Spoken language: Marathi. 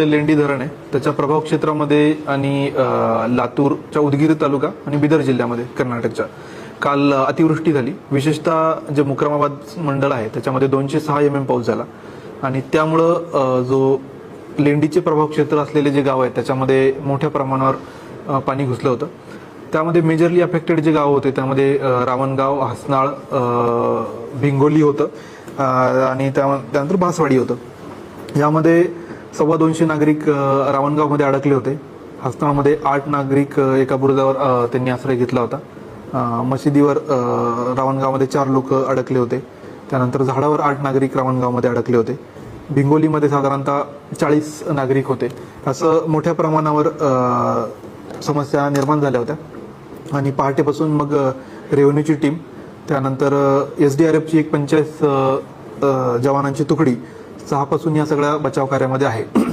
लेंडी धरण आहे. त्याच्या प्रभाव क्षेत्रामध्ये आणि लातूरच्या उदगीर तालुका आणि बिदर जिल्ह्यामध्ये कर्नाटकच्या. काल अतिवृष्टी झाली. विशेषतः जे मुक्रमाबाद मंडळ आहे त्याच्यामध्ये दोनशे सहा एम एम पाऊस झाला. आणि त्यामुळं जो लेंडीचे प्रभाव क्षेत्र असलेले जे गाव आहेत त्याच्यामध्ये मोठ्या प्रमाणावर पाणी घुसलं होतं. त्यामध्ये मेजरली अफेक्टेड जे गाव होते त्यामध्ये रावणगाव हसनाळ भिंगोली होतं. आणि त्या- त्यानंतर बासवाडी होतं. यामध्ये सव्वा दोनशे नागरिक रावणगावमध्ये अडकले होते. हसनाळमध्ये आठ नागरिक एका बुरुजावर त्यांनी आश्रय घेतला होता. मशिदीवर रावणगावमध्ये चार लोक अडकले होते. त्यानंतर झाडावर आठ नागरिक रावणगावमध्ये अडकले होते. भिंगोलीमध्ये साधारणतः चाळीस नागरिक होते. असं मोठ्या प्रमाणावर समस्या निर्माण झाल्या होत्या. आणि पहाटेपासून मग रेव्हेन्यूची टीम त्यानंतर एस डी आर एफची एक पंचायत जवानांची तुकडी सहापासून या सगळ्या बचाव कार्यामध्ये आहे.